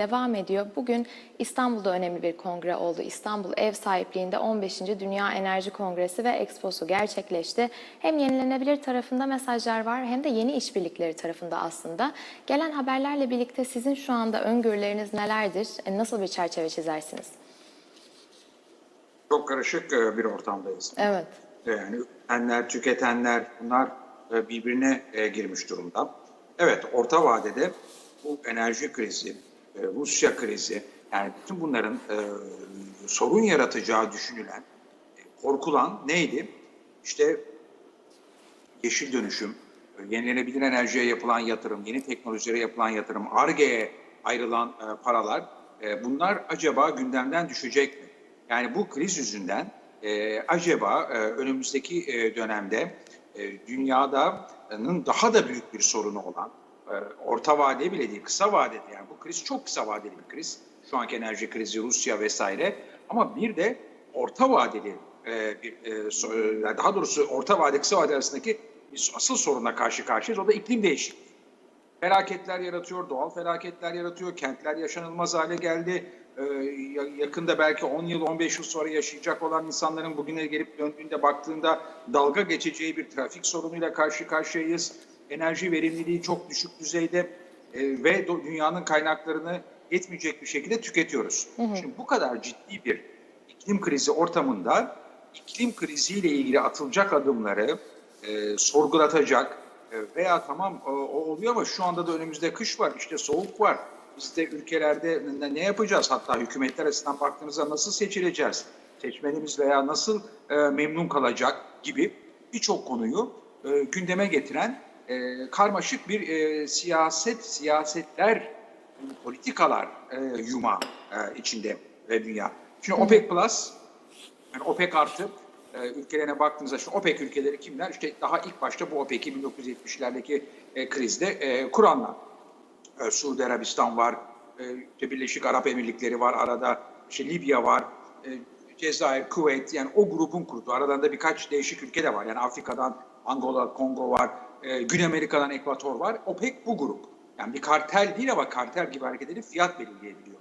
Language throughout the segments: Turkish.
devam ediyor. Bugün İstanbul'da önemli bir kongre oldu. İstanbul ev sahipliğinde 15. Dünya Enerji Kongresi ve Expo'su gerçekleşti. Hem yenilenebilir tarafında mesajlar var hem de yeni işbirlikleri tarafında aslında. Gelen haberlerle birlikte sizin şu anda öngörüleriniz nelerdir? E, Nasıl bir çerçeve çizersiniz? Çok karışık e, bir ortamdayız. Evet. Yani üretenler, tüketenler bunlar e, birbirine e, girmiş durumda. Evet orta vadede bu enerji krizi, e, Rusya krizi yani bütün bunların e, sorun yaratacağı düşünülen, e, korkulan neydi? İşte yeşil dönüşüm, e, yenilenebilir enerjiye yapılan yatırım, yeni teknolojilere yapılan yatırım, ARGE'ye ayrılan e, paralar e, bunlar acaba gündemden düşecek mi? Yani bu kriz yüzünden e, acaba e, önümüzdeki e, dönemde e, dünyadanın daha da büyük bir sorunu olan orta vade bile değil kısa vadede yani bu kriz çok kısa vadeli bir kriz. Şu anki enerji krizi Rusya vesaire ama bir de orta vadeli e, e, e, daha doğrusu orta vade kısa vade arasındaki asıl sorunla karşı karşıyayız. O da iklim değişikliği. Felaketler yaratıyor, doğal felaketler yaratıyor, kentler yaşanılmaz hale geldi. Ya- yakında belki 10 yıl, 15 yıl sonra yaşayacak olan insanların bugüne gelip döndüğünde baktığında dalga geçeceği bir trafik sorunuyla karşı karşıyayız. Enerji verimliliği çok düşük düzeyde e, ve dünyanın kaynaklarını yetmeyecek bir şekilde tüketiyoruz. Şimdi bu kadar ciddi bir iklim krizi ortamında iklim kriziyle ilgili atılacak adımları e, sorgulatacak e, veya tamam o, o oluyor ama şu anda da önümüzde kış var, işte soğuk var. Biz de ülkelerde ne, ne yapacağız? Hatta hükümetler açısından baktığınızda nasıl seçileceğiz? Seçmenimiz veya nasıl e, memnun kalacak gibi birçok konuyu e, gündeme getiren e, karmaşık bir e, siyaset, siyasetler, politikalar e, yumağı e, içinde ve dünya. Şimdi OPEC Plus yani OPEC artı e, ülkelerine baktığınızda şu OPEC ülkeleri kimler? İşte daha ilk başta bu OPEC'i 1970'lerdeki e, krizde e, kuranlar. E, Suudi Arabistan var, e, Birleşik Arap Emirlikleri var arada, işte Libya var, e, Cezayir, Kuveyt yani o grubun kurduğu. Aralarında birkaç değişik ülke de var. Yani Afrika'dan Angola, Kongo var, e, Güney Amerika'dan Ekvator var. OPEC bu grup. Yani bir kartel değil ama kartel gibi hareket edip fiyat belirleyebiliyor.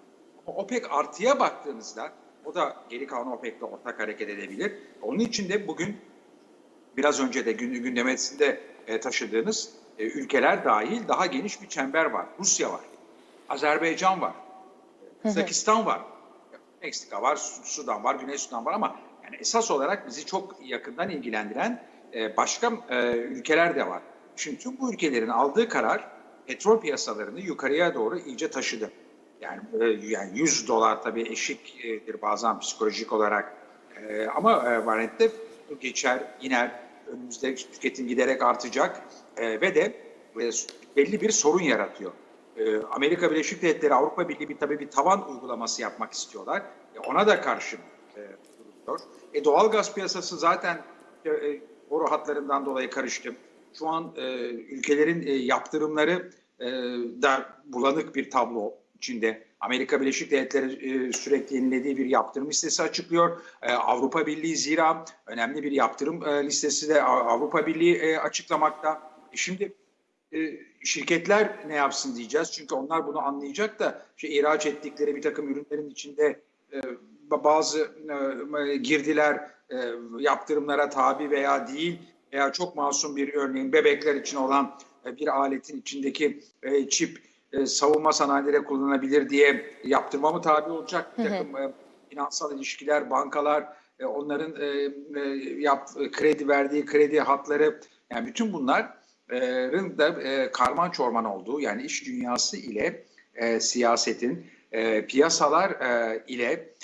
Ama OPEC artıya baktığınızda o da geri kalan OPEC'le ortak hareket edebilir. Onun için de bugün biraz önce de gün- gündemesinde e, taşıdığınız e, ülkeler dahil daha geniş bir çember var. Rusya var, Azerbaycan var, Kazakistan var, Meksika var, Su- Sudan var, Güney Sudan var ama yani esas olarak bizi çok yakından ilgilendiren e, başka e, ülkeler de var. Şimdi tüm bu ülkelerin aldığı karar petrol piyasalarını yukarıya doğru iyice taşıdı. Yani, e, yani 100 dolar tabii eşiktir bazen psikolojik olarak E, ama e, geçer, iner. Önümüzde tüketim giderek artacak ve de belli bir sorun yaratıyor. Amerika Birleşik Devletleri Avrupa Birliği bir tabii bir tavan uygulaması yapmak istiyorlar. Ona da karşı e, duruyor. E, doğal gaz piyasası zaten e, boru hatlarından dolayı karıştı. Şu an e, ülkelerin e, yaptırımları e, da bulanık bir tablo içinde. Amerika Birleşik Devletleri e, sürekli yenilediği bir yaptırım listesi açıklıyor. E, Avrupa Birliği zira önemli bir yaptırım e, listesi de Av- Avrupa Birliği e, açıklamakta. E, şimdi e, şirketler ne yapsın diyeceğiz. Çünkü onlar bunu anlayacak da işte ihraç ettikleri bir takım ürünlerin içinde e, bazı e, girdiler e, yaptırımlara tabi veya değil veya çok masum bir örneğin bebekler için olan e, bir aletin içindeki e, çip e, savunma sanayilere kullanılabilir diye yaptırma mı tabi olacak? Bir takım e, finansal ilişkiler, bankalar, e, onların e, e, yap, kredi verdiği kredi hatları yani bütün bunların da e, karman çorman olduğu yani iş dünyası ile e, siyasetin, e, piyasalar e, ile e,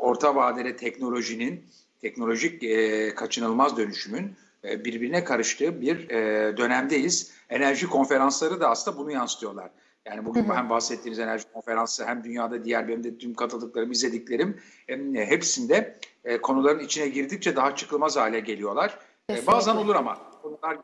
orta vadeli teknolojinin, teknolojik e, kaçınılmaz dönüşümün e, birbirine karıştığı bir e, dönemdeyiz. Enerji konferansları da aslında bunu yansıtıyorlar. Yani bugün hem bahsettiğiniz enerji konferansı hem dünyada diğer benim de tüm katıldıklarım, izlediklerim hepsinde konuların içine girdikçe daha çıkılmaz hale geliyorlar. Kesinlikle. bazen olur ama Bunlar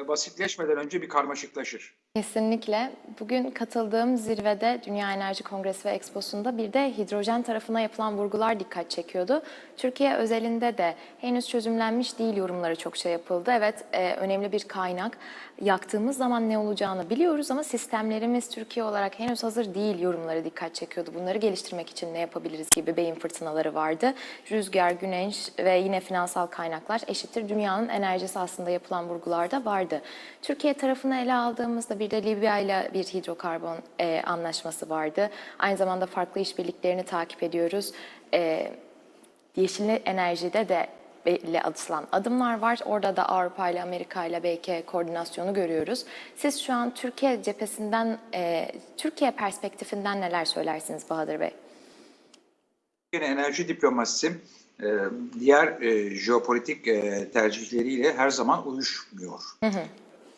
e, basitleşmeden önce bir karmaşıklaşır. Kesinlikle. Bugün katıldığım zirvede Dünya Enerji Kongresi ve Exposu'nda bir de hidrojen tarafına yapılan vurgular dikkat çekiyordu. Türkiye özelinde de henüz çözümlenmiş değil yorumları çok şey yapıldı. Evet e, önemli bir kaynak. Yaktığımız zaman ne olacağını biliyoruz ama sistemlerimiz Türkiye olarak henüz hazır değil yorumları dikkat çekiyordu. Bunları geliştirmek için ne yapabiliriz gibi beyin fırtınaları vardı. Rüzgar, güneş ve yine finansal kaynaklar eşittir dünyanın enerjisi aslında yapılan vurgularda vardı. Türkiye tarafını ele aldığımızda bir de Libya ile bir hidrokarbon e, anlaşması vardı. Aynı zamanda farklı işbirliklerini takip ediyoruz. E, yeşil enerjide de belli atılan adımlar var. Orada da Avrupa ile Amerika ile belki koordinasyonu görüyoruz. Siz şu an Türkiye cephesinden, e, Türkiye perspektifinden neler söylersiniz Bahadır Bey? Yine enerji diplomasisi diğer e, jeopolitik e, tercihleriyle her zaman uyuşmuyor.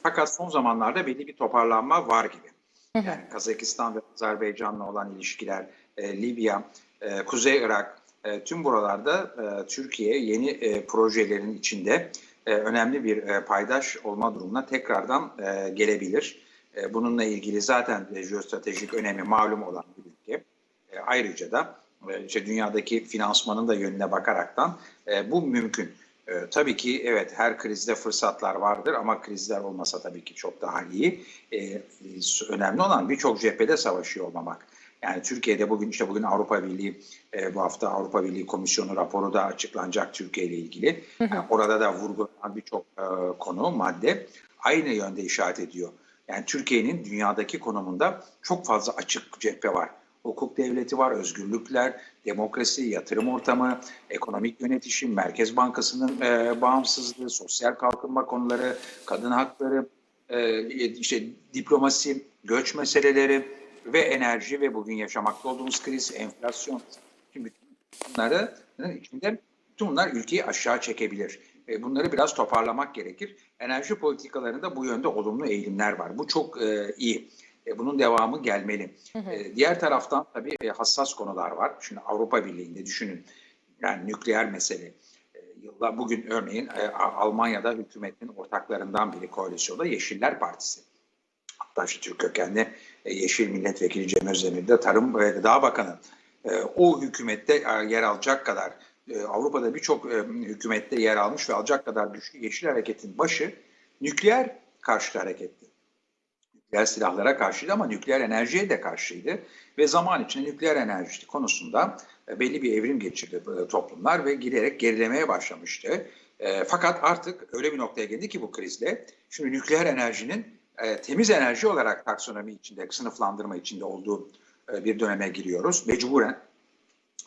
Fakat son zamanlarda belli bir toparlanma var gibi. Yani Kazakistan ve Azerbaycan'la olan ilişkiler, e, Libya, Kuzey Irak, tüm buralarda Türkiye yeni projelerin içinde önemli bir paydaş olma durumuna tekrardan gelebilir. Bununla ilgili zaten jeostratejik önemi malum olan bir ülke. Ayrıca da işte dünyadaki finansmanın da yönüne bakaraktan e, bu mümkün. E, tabii ki evet her krizde fırsatlar vardır ama krizler olmasa tabii ki çok daha iyi. E, önemli olan birçok cephede savaşıyor olmamak. Yani Türkiye'de bugün işte bugün Avrupa Birliği e, bu hafta Avrupa Birliği Komisyonu raporu da açıklanacak Türkiye ile ilgili. Yani orada da vurgulanan birçok e, konu madde aynı yönde işaret ediyor. Yani Türkiye'nin dünyadaki konumunda çok fazla açık cephe var. Hukuk devleti var, özgürlükler, demokrasi, yatırım ortamı, ekonomik yönetişim, Merkez Bankası'nın e, bağımsızlığı, sosyal kalkınma konuları, kadın hakları, e, işte diplomasi, göç meseleleri ve enerji ve bugün yaşamakta olduğumuz kriz, enflasyon. Şimdi bunları içinde bütün bunlar ülkeyi aşağı çekebilir. E, Bunları biraz toparlamak gerekir. Enerji politikalarında bu yönde olumlu eğilimler var. Bu çok e, iyi. E, Bunun devamı gelmeli. E, Diğer taraftan tabii e, hassas konular var. Şimdi Avrupa Birliği'nde düşünün. Yani nükleer mesele. E, Yıllar bugün örneğin e, Almanya'da hükümetin ortaklarından biri koalisyonda Yeşiller Partisi. Hatta işte Türk kökenli e, Yeşil Milletvekili Cem Özdemir de Tarım ve Gıda Bakanı. E, O hükümette e, yer alacak kadar e, Avrupa'da birçok e, hükümette yer almış ve alacak kadar güçlü Yeşil Hareket'in başı nükleer karşıtı hareketti. Nükleer silahlara karşıydı ama nükleer enerjiye de karşıydı. Ve zaman içinde nükleer enerji konusunda e, belli bir evrim geçirdi e, toplumlar ve giderek gerilemeye başlamıştı. E, Fakat artık öyle bir noktaya geldi ki bu krizle, şimdi nükleer enerjinin temiz enerji olarak taksonomi içinde, sınıflandırma içinde olduğu bir döneme giriyoruz. Mecburen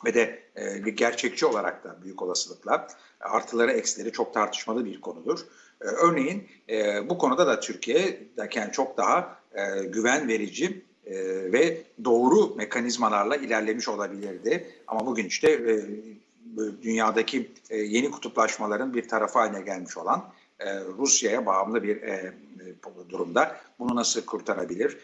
ve de gerçekçi olarak da büyük olasılıkla artıları eksileri çok tartışmalı bir konudur. E, örneğin e, bu konuda da Türkiye'deki çok daha e, güven verici e, ve doğru mekanizmalarla ilerlemiş olabilirdi. Ama bugün işte dünyadaki yeni kutuplaşmaların bir tarafı haline gelmiş olan Rusya'ya bağımlı bir durumda. Bunu nasıl kurtarabilir?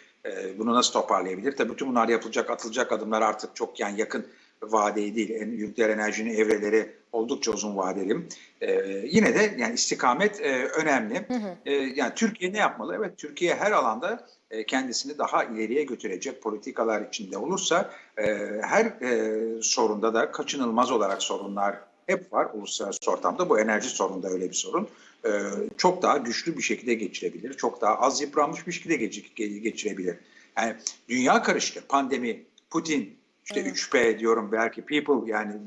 Bunu nasıl toparlayabilir? Tabii bütün bunlar yapılacak, atılacak adımlar artık çok yani yakın vadeli değil. Nükleer enerjinin evreleri oldukça uzun vadeli. E, yine de yani istikamet e, önemli. E, yani Türkiye ne yapmalı? Evet Türkiye her alanda e, kendisini daha ileriye götürecek politikalar içinde olursa e, her e, sorunda da kaçınılmaz olarak sorunlar hep var uluslararası ortamda. Bu enerji sorununda öyle bir sorun. E, çok daha güçlü bir şekilde geçirebilir. Çok daha az yıpranmış bir şekilde geç- ge- geçirebilir. Yani dünya karıştı. Pandemi, Putin, işte 3P diyorum belki people yani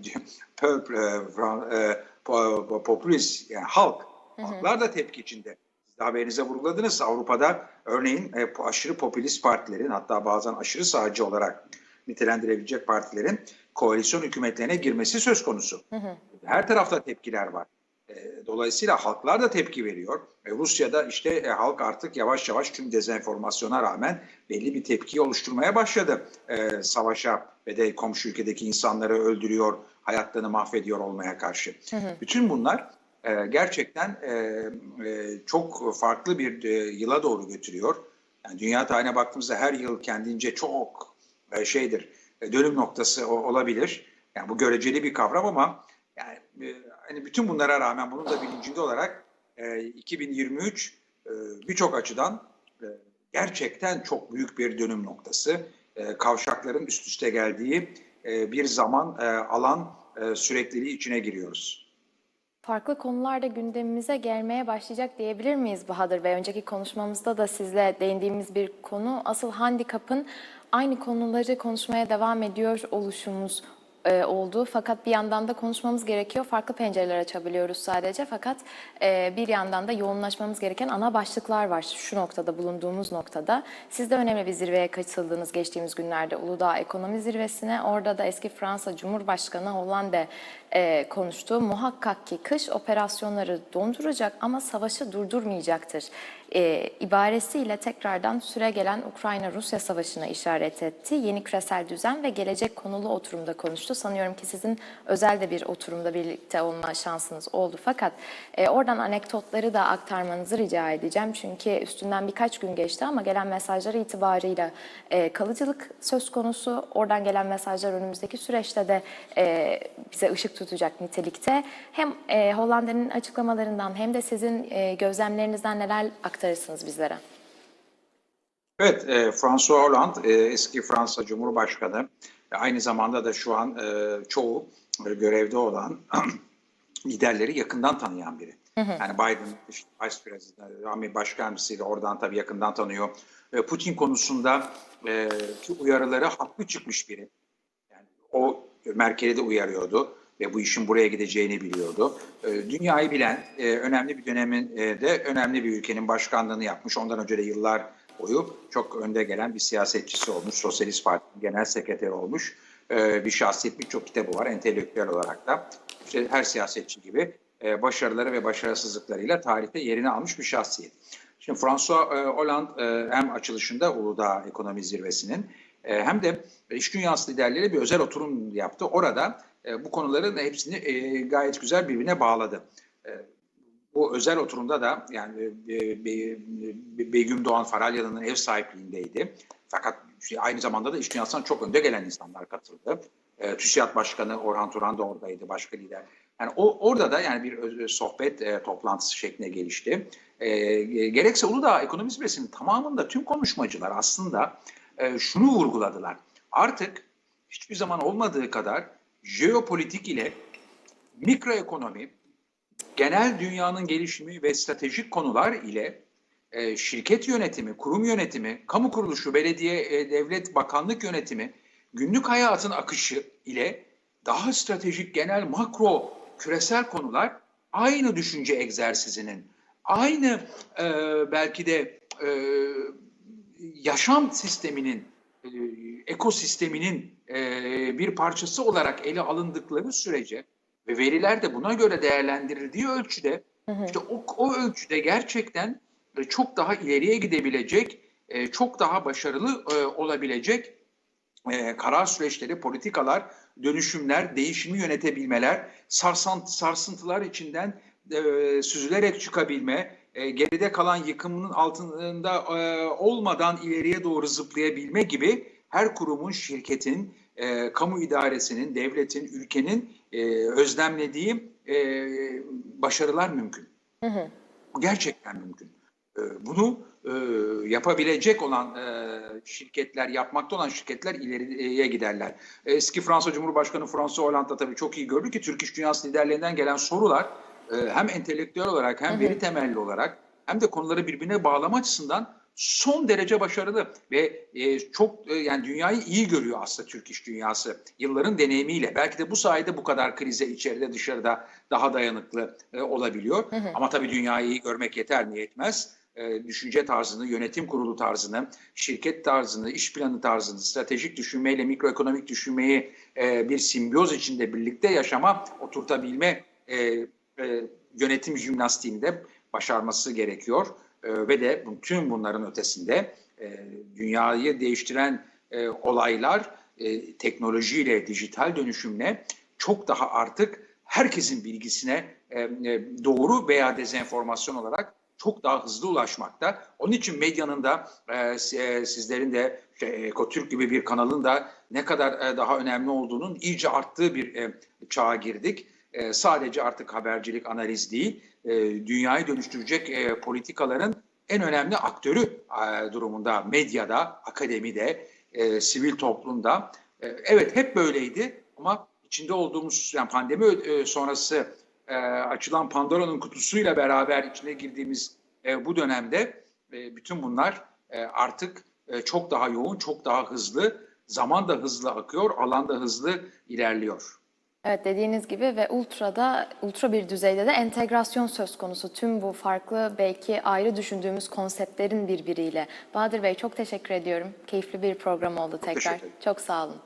e, e, po- po- popülist yani halk. Halklar da tepki içinde. Siz de haberinize vurguladınız. Avrupa'da örneğin e, aşırı popülist partilerin hatta bazen aşırı sağcı olarak nitelendirebilecek partilerin koalisyon hükümetlerine girmesi söz konusu. Her tarafta tepkiler var. E, Dolayısıyla halklar da tepki veriyor. E, Rusya'da işte e, halk artık yavaş yavaş tüm dezenformasyona rağmen belli bir tepki oluşturmaya başladı. E, savaşa ve de komşu ülkedeki insanları öldürüyor, hayatlarını mahvediyor olmaya karşı. Bütün bunlar e, gerçekten e, e, çok farklı bir e, yıla doğru götürüyor. Yani dünya tarihine baktığımızda her yıl kendince çok e, şeydir, e, dönüm noktası o- olabilir. Yani bu göreceli bir kavram ama yani e, hani bütün bunlara rağmen bunun da bilincinde olarak e, 2023 e, birçok açıdan e, gerçekten çok büyük bir dönüm noktası. E, kavşakların üst üste geldiği e, bir zaman, e, alan e, sürekliliği içine giriyoruz. Farklı konular da gündemimize gelmeye başlayacak diyebilir miyiz Bahadır Bey? Önceki konuşmamızda da sizle değindiğimiz bir konu. Asıl handikapın aynı konuları konuşmaya devam ediyor oluşumuz e, oldu. Fakat bir yandan da konuşmamız gerekiyor. Farklı pencereler açabiliyoruz sadece. Fakat e, bir yandan da yoğunlaşmamız gereken ana başlıklar var. Şu noktada, bulunduğumuz noktada. Siz de önemli bir zirveye katıldınız geçtiğimiz günlerde Uludağ Ekonomi Zirvesi'ne. Orada da eski Fransa Cumhurbaşkanı Hollande e, konuştu. Muhakkak ki kış operasyonları donduracak ama savaşı durdurmayacaktır. E, ibaresiyle tekrardan süre gelen Ukrayna-Rusya savaşına işaret etti. Yeni küresel düzen ve gelecek konulu oturumda konuştu. Sanıyorum ki sizin özel de bir oturumda birlikte olma şansınız oldu. Fakat e, oradan anekdotları da aktarmanızı rica edeceğim. Çünkü üstünden birkaç gün geçti ama gelen mesajlar itibarıyla e, kalıcılık söz konusu. Oradan gelen mesajlar önümüzdeki süreçte de e, bize ışık tutacak nitelikte. Hem e, Hollanda'nın açıklamalarından hem de sizin e, gözlemlerinizden neler aktarırsınız bizlere? Evet, e, François Hollande e, eski Fransa Cumhurbaşkanı ve aynı zamanda da şu an e, çoğu e, görevde olan liderleri yakından tanıyan biri. Yani Biden işte Vice President, Amerika Başkanımızı oradan tabii yakından tanıyor. E, Putin konusunda e, ki uyarıları haklı çıkmış biri. Yani o Merkel'i de uyarıyordu ve bu işin buraya gideceğini biliyordu. E, Dünyayı bilen e, önemli bir dönemin e, de önemli bir ülkenin başkanlığını yapmış. Ondan önce de yıllar boyu çok önde gelen bir siyasetçisi olmuş. Sosyalist Parti'nin genel sekreteri olmuş. E, Bir şahsiyet birçok kitabı var entelektüel olarak da. İşte her siyasetçi gibi e, başarıları ve başarısızlıklarıyla tarihte yerini almış bir şahsiyet. Şimdi François Hollande hem açılışında Uludağ Ekonomi Zirvesi'nin hem de iş dünyası liderleri bir özel oturum yaptı. Orada e, bu konuların hepsini e, gayet güzel birbirine bağladı. E, bu özel oturumda da yani e, Be- Be- Begüm Doğan Faralyalı'nın ev sahipliğindeydi. Fakat aynı zamanda da iş dünyasından çok önde gelen insanlar katıldı. E, TÜSİAD Başkanı Orhan Turan da oradaydı, başka lider. Yani o orada da yani bir öz- sohbet e, toplantısı şeklinde gelişti. E, gerekse Uludağ Ekonomi Zirvesi'nin tamamında tüm konuşmacılar aslında e, şunu vurguladılar. Artık hiçbir zaman olmadığı kadar jeopolitik ile mikroekonomi, genel dünyanın gelişimi ve stratejik konular ile e, şirket yönetimi, kurum yönetimi, kamu kuruluşu, belediye, e, devlet, bakanlık yönetimi, günlük hayatın akışı ile daha stratejik genel makro küresel konular aynı düşünce egzersizinin, aynı e, belki de e, yaşam sisteminin, e, ekosisteminin e, bir parçası olarak ele alındıkları sürece ve veriler de buna göre değerlendirildiği ölçüde işte o, o ölçüde gerçekten e, çok daha ileriye gidebilecek, e, çok daha başarılı e, olabilecek e, karar süreçleri, politikalar, dönüşümler, değişimi yönetebilmeler, sarsant, sarsıntılar içinden e, süzülerek çıkabilme, e, geride kalan yıkımının altında e, olmadan ileriye doğru zıplayabilme gibi her kurumun, şirketin, e, kamu idaresinin, devletin, ülkenin e, özlemlediği e, başarılar mümkün. Bu gerçekten mümkün. E, bunu e, yapabilecek olan e, şirketler, yapmakta olan şirketler ileriye giderler. Eski Fransa Cumhurbaşkanı François Hollande tabii çok iyi gördü ki Türk İş Dünyası liderlerinden gelen sorular e, hem entelektüel olarak hem veri temelli olarak hem de konuları birbirine bağlama açısından son derece başarılı ve e, çok e, yani dünyayı iyi görüyor aslında Türk İş Dünyası yılların deneyimiyle. Belki de bu sayede bu kadar krize içeride dışarıda daha dayanıklı e, olabiliyor. Ama tabii dünyayı iyi görmek yeter mi yetmez. E, düşünce tarzını, yönetim kurulu tarzını, şirket tarzını, iş planı tarzını, stratejik düşünmeyle mikroekonomik düşünmeyi e, bir simbiyoz içinde birlikte yaşama, oturtabilme e, e, yönetim jimnastiğinde başarması gerekiyor. E, ve de tüm bunların ötesinde e, dünyayı değiştiren e, olaylar e, teknolojiyle, dijital dönüşümle çok daha artık herkesin bilgisine doğru veya dezenformasyon olarak çok daha hızlı ulaşmakta. Onun için medyanın da si- sizlerin de işte, Ekotürk gibi bir kanalın da ne kadar daha önemli olduğunun iyice arttığı bir e, çağa girdik. Sadece artık habercilik, analiz değil, e, dünyayı dönüştürecek e, politikaların en önemli aktörü e, durumunda medyada, akademide, e, sivil toplumda. E, evet hep böyleydi ama içinde olduğumuz yani pandemi e, sonrası e, açılan Pandora'nın kutusuyla beraber içine girdiğimiz e, bu dönemde e, bütün bunlar e, artık e, çok daha yoğun, çok daha hızlı, zaman da hızlı akıyor, alan da hızlı ilerliyor. Evet dediğiniz gibi ve ultrada, ultra bir düzeyde de entegrasyon söz konusu. Tüm bu farklı belki ayrı düşündüğümüz konseptlerin birbiriyle. Bahadır Bey çok teşekkür ediyorum. Keyifli bir program oldu tekrar. Çok sağ olun.